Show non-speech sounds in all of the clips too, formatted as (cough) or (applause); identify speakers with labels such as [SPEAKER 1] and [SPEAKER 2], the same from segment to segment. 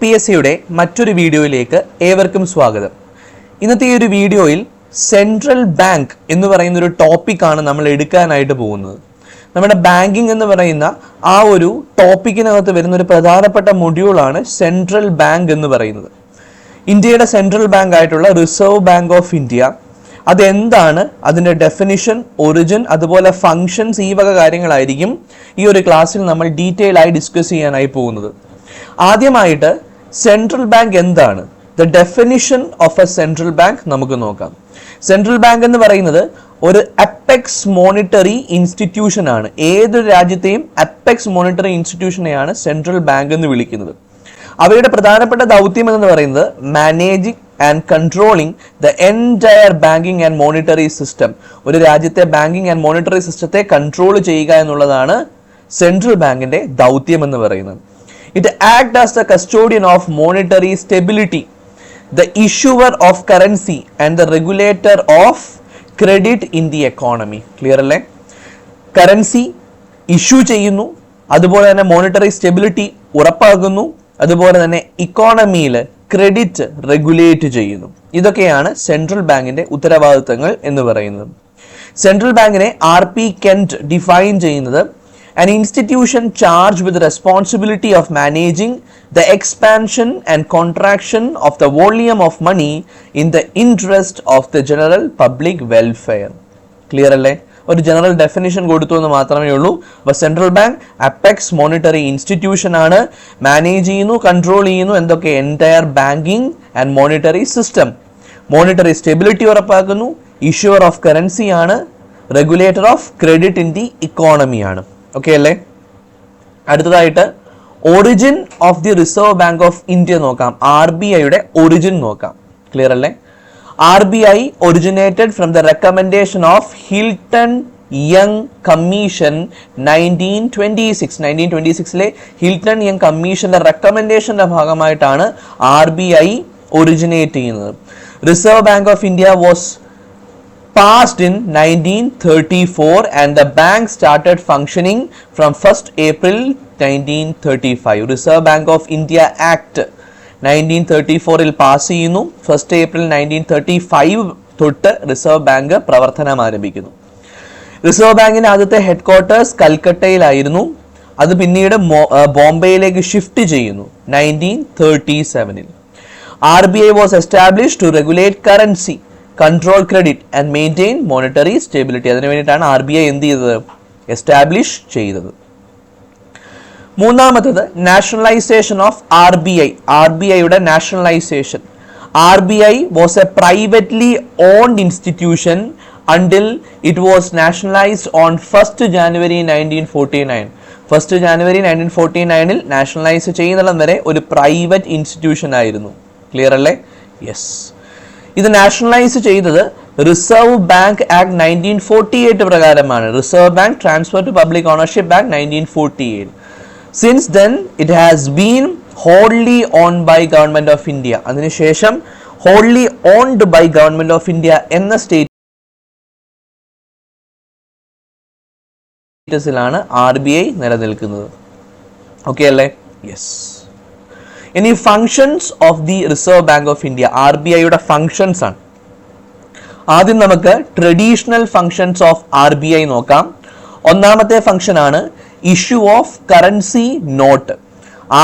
[SPEAKER 1] P S സിയുടെ മറ്റൊരു വീഡിയോയിലേക്ക് ഏവർക്കും സ്വാഗതം. ഇന്നത്തെ ഈ ഒരു വീഡിയോയിൽ സെൻട്രൽ ബാങ്ക് എന്ന് പറയുന്ന ഒരു ടോപ്പിക്കാണ് നമ്മൾ എടുക്കാനായിട്ട് പോകുന്നത്. നമ്മുടെ ബാങ്കിങ് എന്ന് പറയുന്ന ആ ഒരു ടോപ്പിക്കിനകത്ത് വരുന്ന ഒരു പ്രധാനപ്പെട്ട മൊഡ്യൂളാണ് സെൻട്രൽ ബാങ്ക് എന്ന് പറയുന്നത്. ഇന്ത്യയുടെ സെൻട്രൽ ബാങ്ക് ആയിട്ടുള്ള റിസർവ് ബാങ്ക് ഓഫ് ഇന്ത്യ അതെന്താണ്? അതിന്റെ ഡെഫിനിഷൻ ഒറിജിൻ അതുപോലെ ഫങ്ഷൻസ് ഈ വക കാര്യങ്ങളായിരിക്കും ഈ ഒരു ക്ലാസ്സിൽ നമ്മൾ ഡീറ്റെയിൽ ആയി ഡിസ്കസ് ചെയ്യാനായി പോകുന്നത്. ആദ്യമായിട്ട് സെൻട്രൽ ബാങ്ക് എന്താണ്? The definition of a central bank നമുക്ക് നോക്കാം. സെൻട്രൽ ബാങ്ക് എന്ന് പറയുന്നത് ഒരു അപ്പെക്സ് മോണിറ്ററി ഇൻസ്റ്റിറ്റ്യൂഷൻ ആണ്. ഏതൊരു രാജ്യത്തെയും അപ്പെക്സ് മോണിറ്ററി ഇൻസ്റ്റിറ്റ്യൂഷനെയാണ് സെൻട്രൽ ബാങ്ക് എന്ന് വിളിക്കുന്നത്. അവയുടെ പ്രധാനപ്പെട്ട ദൗത്യം എന്ന് പറയുന്നത് managing and controlling the entire banking and monetary system ഒരു രാജ്യത്തെ ബാങ്കിങ് ആൻഡ് മോണിറ്ററി സിസ്റ്റത്തെ കൺട്രോൾ ചെയ്യുക എന്നുള്ളതാണ് സെൻട്രൽ ബാങ്കിന്റെ ദൗത്യം എന്ന് പറയുന്നത്. It act as the custodian of monetary stability the issuer of currency and the regulator of credit in the economy clear അല്ലേ? കറൻസി ഇഷ്യൂ ചെയ്യുന്നു അതുപോലെ തന്നെ മോണിറ്ററി സ്റ്റെബിലിറ്റി ഉറപ്പാക്കുന്നു അതുപോലെ തന്നെ ഇക്കോണമിയിൽ ക്രെഡിറ്റ് റെഗുലേറ്റ് ചെയ്യുന്നു. ഇതൊക്കെയാണ് സെൻട്രൽ ബാങ്കിന്റെ ഉത്തരവാദിത്തങ്ങൾ എന്ന് പറയുന്നത്. സെൻട്രൽ ബാങ്കിനെ ആർ പി കെന്റ് ഡിഫൈൻ ചെയ്യുന്നത് an institution charged with the responsibility of managing the expansion and contraction of the volume of money in the interest of the general public welfare. Clear അല്ലേ? ഒരു general definition കൊടുത്തു എന്ന് മാത്രമേ ഉള്ളൂ. അപ്പോൾ central bank apex monetary institution ആണ് manage ചെയ്യുന്നു control ചെയ്യുന്നു എന്തൊക്കെ? Entire banking and monetary system monetary stability ഉറപ്പാക്കുന്നു ഇഷ്യൂർ ഓഫ് കറൻസി ആണ് regulator of credit in the economy ആണ്. ഓക്കെ അല്ലേ? അടുത്തതായിട്ട് origin of the reserve bank of India നോക്കാം. ആർ ബി ഐയുടെ ഒറിജിൻ നോക്കാം. ക്ലിയർ അല്ലേ? R B I originated from the recommendation of Hilton Young commission nineteen twenty six nineteen സിക്സിലെ Hilton Young കമ്മീഷന്റെ റെക്കമെൻഡേഷന്റെ ഭാഗമായിട്ടാണ് ആർ ബി ഐ ഒറിജിനേറ്റ് ചെയ്യുന്നത് reserve bank of India was passed in 1934 and the bank started functioning from 1st April 1935. Reserve Bank of India Act 1934 ൽ pass ചെയ്യുന്നു. First April nineteen thirty five തൊട്ട് reserve bank പ്രവർത്തനം ആരംഭിക്കുന്നു. Reserve ബാങ്കിന്റെ ആദ്യത്തെ head quarters കൽക്കട്ടയിലായിരുന്നു. അത് പിന്നീട് ബോംബെയിലേക്ക് ഷിഫ്റ്റ് ചെയ്യുന്നു നയന്റീൻ തേർട്ടി സെവനിൽ R B I was establish to regulate currency control credit and maintain monetary stability അതിനു വേണ്ടിയിട്ടാണ് ആർ ബി ഐ എന്ത് ചെയ്തത്? എസ്റ്റാബ്ലിഷ് ചെയ്തത്. മൂന്നാമത്തത് nationalisation of R B I R B ഐയുടെ nationalisation R B I was a privately owned institution until it was nationalised on first January nineteen forty nine first January nineteen forty നയനിൽ nationalise ചെയ്യുന്നിടം വരെ ഒരു private institution ആയിരുന്നു. Clear അല്ലേ? Yes ഇത് nationalise ചെയ്തത് reserve bank act nineteen forty eight പ്രകാരമാണ്. Reserve bank transfer to public ownership act nineteen forty eight since then it has been wholly owned by government of India അതിനുശേഷം wholly owned by government of India എന്ന സ്റ്റേറ്റസിലാണ് R B I നിലനിൽക്കുന്നത്. Okay അല്ലേ? Yes ഇനി functions of the reserve bank of India R B ഐയുടെ functions ആണ്. ആദ്യം നമുക്ക് traditional functions of R B I നോക്കാം. ഒന്നാമത്തെ ഫംഗ്ഷൻ ആണ് issue of currency note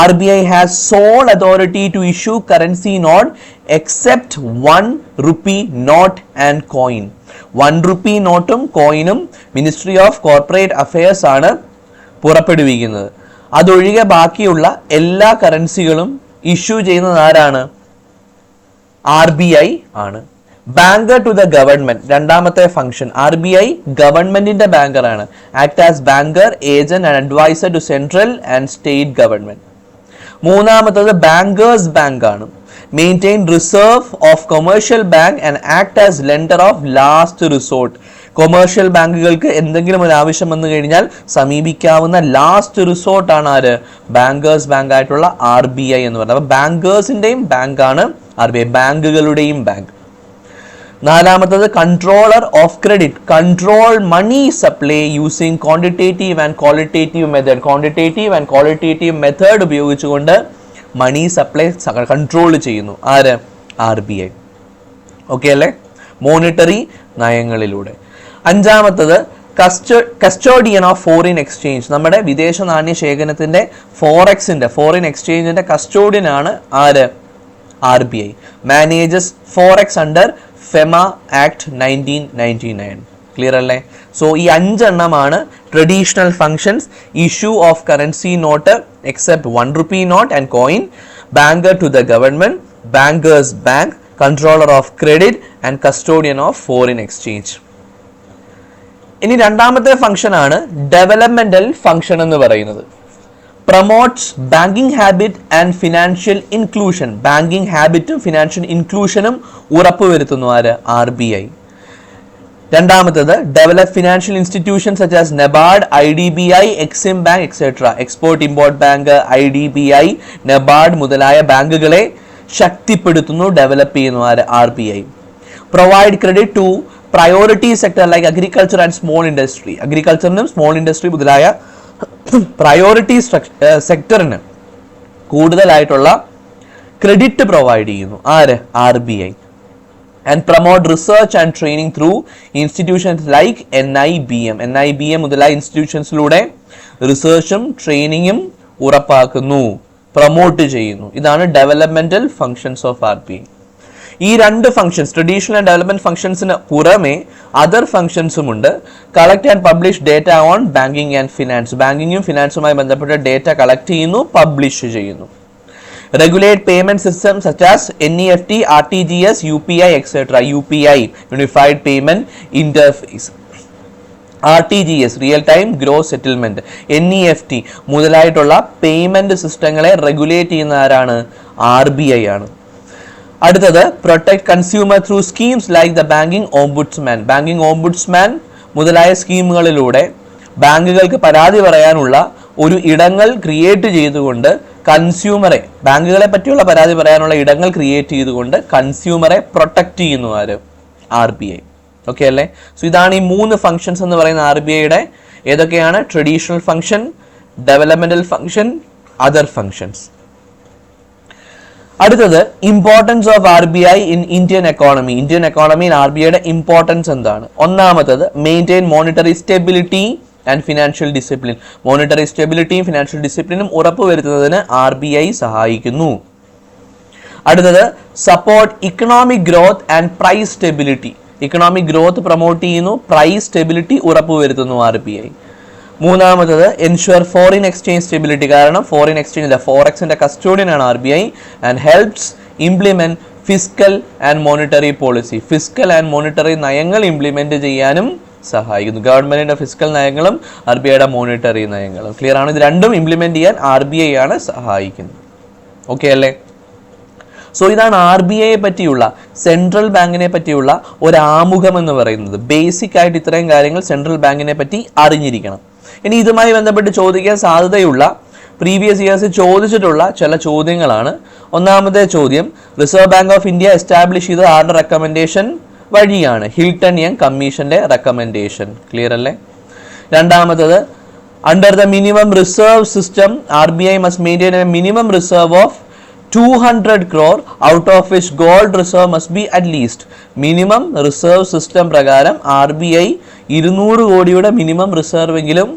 [SPEAKER 1] R B I has sole authority to issue currency note except one rupee note and coin one rupee നോട്ടും കോയിനും ministry of corporate affairs ആണ് പുറപ്പെടുവിക്കുന്നത്. അതൊഴികെ ബാക്കിയുള്ള എല്ലാ കറൻസികളും ഇഷ്യൂ ചെയ്യുന്നത് ആരാണ്? ആർ ബി ഐ ആണ്. ബാങ്കർ ടു ദ ഗവൺമെന്റ് രണ്ടാമത്തെ ഫംഗ്ഷൻ ആർ ബി ഐ ഗവൺമെന്റിന്റെ ബാങ്കർ ആണ്. Act as banker agent and adviser to central and state government മൂന്നാമത്തത് ബാങ്കേഴ്സ് ബാങ്ക് ആണ്. Maintain reserve of commercial bank and act as lender of last resort commercial ബാങ്കുകൾക്ക് എന്തെങ്കിലും ഒരു ആവശ്യം വന്നു കഴിഞ്ഞാൽ സമീപിക്കാവുന്ന ലാസ്റ്റ് റിസോർട്ടാണ് ആര്? ബാങ്കേഴ്സ് ബാങ്ക് ആയിട്ടുള്ള ആർ ബി ഐ എന്ന് പറയുന്നത് ബാങ്കേഴ്സിന്റെയും ബാങ്കാണ് ആർ ബി ഐ ബാങ്കുകളുടെയും ബാങ്ക് നാലാമത്തത് controller of credit control money supply using quantitative and qualitative method quantitative and qualitative method ഉപയോഗിച്ചുകൊണ്ട് മണി സപ്ലൈ കൺട്രോൾ ചെയ്യുന്നു. ആര്? ആർ ബി ഐ ഓക്കെ അല്ലേ? മോണിറ്ററി നയങ്ങളിലൂടെ. അഞ്ചാമത്തത് custo custodian of foreign exchange നമ്മുടെ വിദേശ നാണ്യ ശേഖരത്തിന്റെ ഫോറക്സിന്റെ ഫോറിൻ എക്സ്ചേഞ്ചിന്റെ കസ്റ്റോഡിയൻ ആണ് ആര്? R B I. Manages forex under FEMA act nineteen ninety nine clear അല്ലേ? സോ ഈ അഞ്ചെണ്ണമാണ് traditional functions issue of currency note except one rupee note and coin banker to the government bankers bank controller of credit and custodian of foreign exchange ഇനി രണ്ടാമത്തെ function ആണ് developmental function എന്ന് പറയുന്നത്. Promotes banking habit and financial inclusion banking ഹാബിറ്റും financial ഇൻക്ലൂഷനും ഉറപ്പുവരുത്തുന്നു. ആര്? R B I രണ്ടാമത്തത് develop financial institution such as NABARD I D B I EXIM bank etcetera export import bank I D B I NABARD മുതലായ ബാങ്കുകളെ ശക്തിപ്പെടുത്തുന്നു develop ചെയ്യുന്നു. ആര്? R B I provide credit to priority sector like agriculture and small industry അഗ്രികൾച്ചറിനും small industry മുതലായ (clears throat) priority സെക്ടറിന് കൂടുതലായിട്ടുള്ള credit provide ചെയ്യുന്നു. ആര്? R B I and promote research and training through institutions like N I B M N I B M മുതലായ ഇൻസ്റ്റിറ്റ്യൂഷൻസിലൂടെ റിസർച്ചും ട്രെയിനിങ്ങും ഉറപ്പാക്കുന്നു. പ്രൊമോട്ട് ചെയ്യുന്നു. ഇതാണ് developmental functions of R B I ഈ രണ്ട് ഫംഗ്ഷൻസ് ട്രഡീഷണൽ ഡെവലപ്മെന്റ് ഫംഗ്ഷൻസിന് പുറമെ അതർ ഫംഗ്ഷൻസും ഉണ്ട്. Collect and publish data on banking and finance ബാങ്കിങ്ങും ഫിനാൻസുമായി ബന്ധപ്പെട്ട ഡേറ്റ കളക്ട് ചെയ്യുന്നു പബ്ലിഷ് ചെയ്യുന്നു. Regulate payment system such as N E F T R T G S U P I etcetera U P I unified payment interface R T G S real time gross settlement N E F T മുതലായിട്ടുള്ള payment സിസ്റ്റങ്ങളെ regulate ചെയ്യുന്ന ആരാണ്? R B I ആണ്. അടുത്തത് protect consumer through schemes like the banking ombudsman banking ombudsman മുതലായ സ്കീമുകളിലൂടെ ബാങ്കുകൾക്ക് പരാതി പറയാനുള്ള ഒരു ഇടങ്ങൾ ക്രിയേറ്റ് ചെയ്തുകൊണ്ട് കൺസ്യൂമറെ ബാങ്കുകളെ പറ്റിയുള്ള പരാതി പറയാനുള്ള ഇടങ്ങൾ ക്രിയേറ്റ് ചെയ്തുകൊണ്ട് കൺസ്യൂമറെ പ്രൊട്ടക്ട് ചെയ്യുന്നു ആര്? ആർ ബി ഐ ഓക്കെ അല്ലേ? സോ ഇതാണ് ഈ മൂന്ന് ഫംഗ്ഷൻസ് എന്ന് പറയുന്ന ആർ ബി ഐയുടെ ഏതൊക്കെയാണ്? Traditional function developmental function other functions അടുത്തത് importance of R B I in Indian economy Indian എക്കോണമിയിൽ R B ഐയുടെ ഇമ്പോർട്ടൻസ് എന്താണ്? ഒന്നാമത്തത് maintain monetary stability and financial discipline monetary സ്റ്റെബിലിറ്റിയും financial ഡിസിപ്ലിനും ഉറപ്പുവരുത്തുന്നതിന് ആർ ബി ഐ സഹായിക്കുന്നു. അടുത്തത് support economic growth and price stability economic growth promote ചെയ്യുന്നു price stability ഉറപ്പുവരുത്തുന്നു R B I മൂന്നാമത്തത് എൻഷുവർ ഫോറിൻ എക്സ്ചേഞ്ച് സ്റ്റെബിലിറ്റി കാരണം ഫോറിൻ എക്സ്ചേഞ്ച് ഫോറക്സിന്റെ custodian ആണ് R B I and helps implement fiscal and monetary policy fiscal and monetary നയങ്ങൾ implement ചെയ്യാനും സഹായിക്കുന്നു. ഗവൺമെന്റിന്റെ ഫിസ്ക്കൽ നയങ്ങളും ആർ ബി ഐയുടെ മോണിറ്ററി നയങ്ങളും. ക്ലിയർ ആണ്? ഇത് രണ്ടും ഇംപ്ലിമെന്റ് ചെയ്യാൻ ആർ ബി ഐ ആണ് സഹായിക്കുന്നത്. ഓക്കെ അല്ലേ? സോ ഇതാണ് ആർ ബി ഐയെ പറ്റിയുള്ള സെൻട്രൽ ബാങ്കിനെ പറ്റിയുള്ള ഒരു ആമുഖം എന്ന് പറയുന്നത്. ബേസിക് ആയിട്ട് ഇത്രയും കാര്യങ്ങൾ സെൻട്രൽ ബാങ്കിനെ പറ്റി അറിഞ്ഞിരിക്കണം. ഇനി ഇതുമായി ബന്ധപ്പെട്ട് ചോദിക്കാൻ സാധ്യതയുള്ള പ്രീവിയസ് ഇയേഴ്സ് ചോദിച്ചിട്ടുള്ള ചില ചോദ്യങ്ങളാണ്. ഒന്നാമത്തെ ചോദ്യം reserve bank of India establish ചെയ്ത ആരുടെ റെക്കമെൻഡേഷൻ വഴിയാണ് ഹിൽട്ടൺ യങ് കമ്മീഷന്റെ റെക്കമെൻഡേഷൻ ക്ലിയർ അല്ലേ? രണ്ടാമത്തത് under the minimum reserve system R B I must maintain a minimum reserve of two hundred crore out of which gold reserve must be at least minimum reserve system പ്രകാരം R B I ഇരുന്നൂറ് കോടിയുടെ minimum reserve എങ്കിലും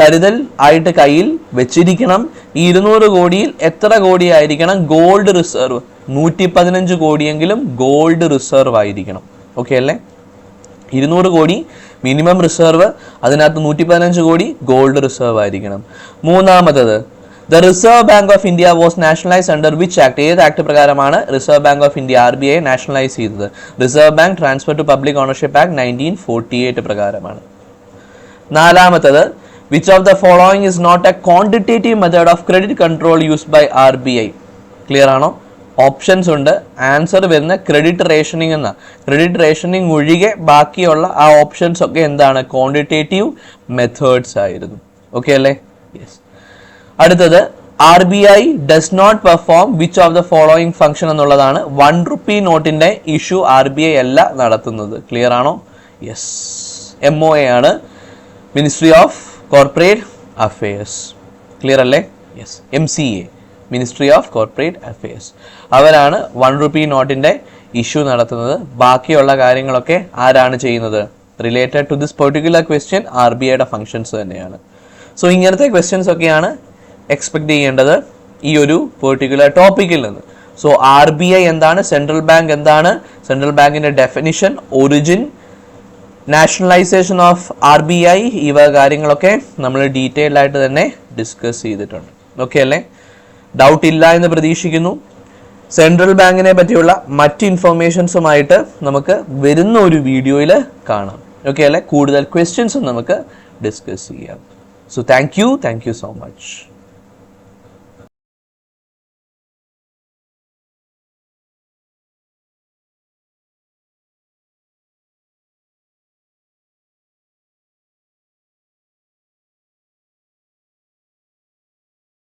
[SPEAKER 1] കരുതൽ ആയിട്ട് കയ്യിൽ വെച്ചിരിക്കണം. ഈ ഇരുന്നൂറ് കോടിയിൽ എത്ര കോടി ആയിരിക്കണം ഗോൾഡ് റിസർവ് നൂറ്റി പതിനഞ്ച് കോടിയെങ്കിലും ഗോൾഡ് റിസർവ് ആയിരിക്കണം. ഓക്കെ അല്ലേ? ഇരുന്നൂറ് കോടി മിനിമം റിസർവ് അതിനകത്ത് നൂറ്റി പതിനഞ്ച് കോടി ഗോൾഡ് റിസർവ് ആയിരിക്കണം. മൂന്നാമത്തത് the reserve bank of India was nationalise under which act ഏത് ആക്ട് പ്രകാരമാണ് reserve bank of India R B I nationalise ചെയ്തത്? Reserve bank transfer to public ownership act nineteen forty eight പ്രകാരമാണ്. നാലാമത്തത് which of the following is not a quantitative method of credit control used by RBI? Clear ആണോ? Options ഉണ്ട്. Answer വരുന്ന credit rationing എന്ന. Credit rationing ഒഴികെ ബാക്കിയുള്ള ആ options ഒക്കെ എന്താണ്? ക്വാണ്ടിറ്റേറ്റീവ് മെത്തേഡ്സ് ആയിരുന്നു. ഓക്കെ അല്ലേ? യെസ് അടുത്തത് R B I does not perform which of the following function എന്നുള്ളതാണ് വൺ റുപ്പി നോട്ടിന്റെ ഇഷ്യൂ ആർ ബി ഐ അല്ല നടത്തുന്നത്. ക്ലിയർ ആണോ? യെസ് എം ഒ എ ആണ്. Ministry of corporate affairs clear അല്ലേ? Yes M C A ministry of corporate affairs അവരാണ് one rupee നോട്ടിന്റെ issue നടത്തുന്നത്. ബാക്കിയുള്ള കാര്യങ്ങളൊക്കെ ആരാണ് ചെയ്യുന്നത്? Related to this particular question R B ഐയുടെ ഫങ്ഷൻസ് തന്നെയാണ്. സോ ഇങ്ങനത്തെ ക്വസ്റ്റ്യൻസ് ഒക്കെയാണ് എക്സ്പെക്ട് ചെയ്യേണ്ടത് ഈ ഒരു പെർട്ടിക്കുലർ ടോപ്പിക്കിൽ നിന്ന്. സോ ആർ ബി ഐ എന്താണ്? സെൻട്രൽ ബാങ്ക് എന്താണ്? സെൻട്രൽ ബാങ്കിന്റെ definition origin nationalisation of R B I ഇവ കാര്യങ്ങളൊക്കെ നമ്മൾ ഡീറ്റെയിൽഡ് ആയിട്ട് തന്നെ ഡിസ്കസ് ചെയ്തിട്ടുണ്ട്. ഓക്കെ അല്ലേ? ഡൗട്ട് ഇല്ല എന്ന് പ്രതീക്ഷിക്കുന്നു. സെൻട്രൽ ബാങ്കിനെ പറ്റിയുള്ള മറ്റ് ഇൻഫർമേഷൻസുമായിട്ട് നമുക്ക് വരുന്ന ഒരു വീഡിയോയിൽ കാണാം. ഓക്കെ അല്ലേ? കൂടുതൽ ക്വസ്റ്റ്യൻസും നമുക്ക് ഡിസ്കസ് ചെയ്യാം. So thank you thank you so much